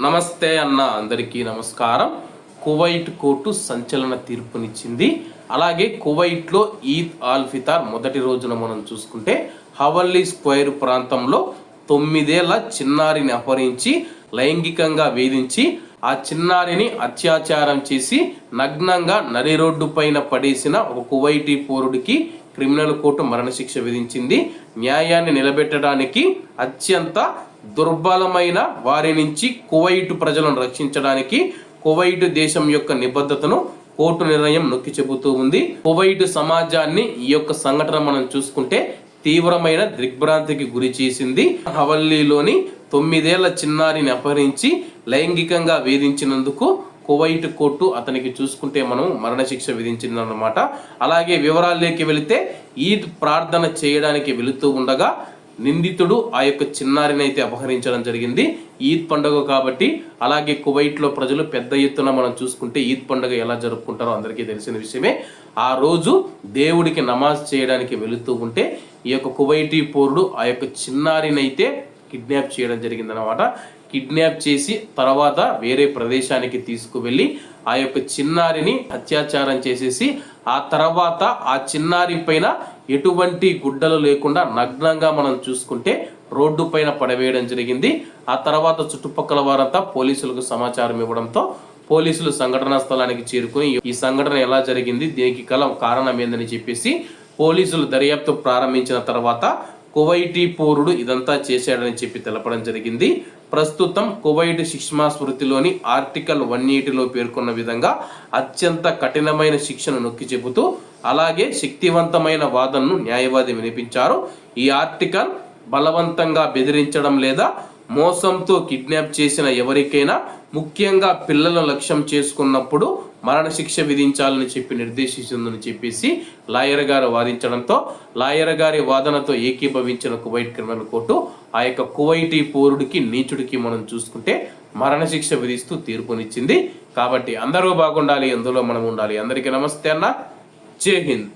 నమస్తే అన్న అందరికీ నమస్కారం. కువైట్ కోర్టు సంచలన తీర్పునిచ్చింది. అలాగే కువైట్లో ఈద్ ఆల్ ఫితార్ మొదటి రోజున మనం చూసుకుంటే హవల్లీ స్క్వేర్ ప్రాంతంలో తొమ్మిదేళ్ళ చిన్నారిని అపహరించి లైంగికంగా వేధించి ఆ చిన్నారిని అత్యాచారం చేసి నగ్నంగా నరి రోడ్డు పైన పడేసిన ఒక కువైటీ పౌరుడికి క్రిమినల్ కోర్టు మరణశిక్ష విధించింది. న్యాయాన్ని నిలబెట్టడానికి అత్యంత దుర్బలమైన వారి నుంచి కువైట్ ప్రజలను రక్షించడానికి కువైట్ దేశం యొక్క నిబద్ధతను కోర్టు నిర్ణయం నొక్కి చెబుతూ ఉంది. కువైట్ సమాజాన్ని ఈ యొక్క సంఘటన మనం చూసుకుంటే తీవ్రమైన దిగ్భ్రాంతికి గురి చేసింది. హవల్లీలోని తొమ్మిదేళ్ళ చిన్నారిని అపహరించి లైంగికంగా వేధించినందుకు కువైట్ కోర్టు అతనికి చూసుకుంటే మనం మరణశిక్ష విధించిందన్నమాట. అలాగే వివరాల్లోకి వెళితే ఈద్ ప్రార్థన చేయడానికి వెళుతూ ఉండగా నిందితుడు ఆ యొక్క చిన్నారిని అయితే అపహరించడం జరిగింది. ఈద్ పండుగ కాబట్టి అలాగే కువైట్లో ప్రజలు పెద్ద ఎత్తున మనం చూసుకుంటే ఈద్ పండుగ ఎలా జరుపుకుంటారో అందరికీ తెలిసిన విషయమే. ఆ రోజు దేవుడికి నమాజ్ చేయడానికి వెళుతూ ఉంటే ఈ యొక్క కువైటీ పౌరుడు ఆ యొక్క చిన్నారిని అయితే కిడ్నాప్ చేయడం జరిగిందనమాట కిడ్నాప్ చేసి తర్వాత వేరే ప్రదేశానికి తీసుకువెళ్ళి ఆ యొక్క చిన్నారిని అత్యాచారం చేసేసి ఆ తర్వాత ఆ చిన్నారి పైన ఎటువంటి గుడ్డలు లేకుండా నగ్నంగా మనం చూసుకుంటే రోడ్డు పైన పడవేయడం జరిగింది. ఆ తర్వాత చుట్టుపక్కల వారంతా పోలీసులకు సమాచారం ఇవ్వడంతో పోలీసులు సంఘటనా స్థలానికి చేరుకుని ఈ సంఘటన ఎలా జరిగింది దీనికి గల కారణం ఏందని చెప్పేసి పోలీసులు దర్యాప్తు ప్రారంభించిన తర్వాత కువైటీ పౌరుడు ఇదంతా చేశాడని చెప్పి తెలపడం జరిగింది. ప్రస్తుతం కువైట్ శిక్షమా స్మృతిలోని ఆర్టికల్ వన్ ఎయిటీలో పేర్కొన్న విధంగా అత్యంత కఠినమైన శిక్షను నొక్కి చెబుతూ అలాగే శక్తివంతమైన వాదనను న్యాయవాది వినిపించారు. ఈ ఆర్టికల్ బలవంతంగా బెదిరించడం లేదా మోసంతో కిడ్నాప్ చేసిన ఎవరికైనా ముఖ్యంగా పిల్లలను లక్ష్యం చేసుకున్నప్పుడు మరణశిక్ష విధించాలని చెప్పి నిర్దేశిస్తుందని చెప్పేసి లాయర్ గారు వాదించడంతో లాయర్ గారి వాదనతో ఏకీభవించిన కువైట్ క్రిమినల్ కోర్టు ఆ యొక్క కువైటీ పౌరుడికి నీచుడికి మనం చూసుకుంటే మరణశిక్ష విధిస్తూ తీర్పునిచ్చింది. కాబట్టి అందరూ బాగుండాలి అందులో మనం ఉండాలి. అందరికీ నమస్తే అన్న. జై హింద్.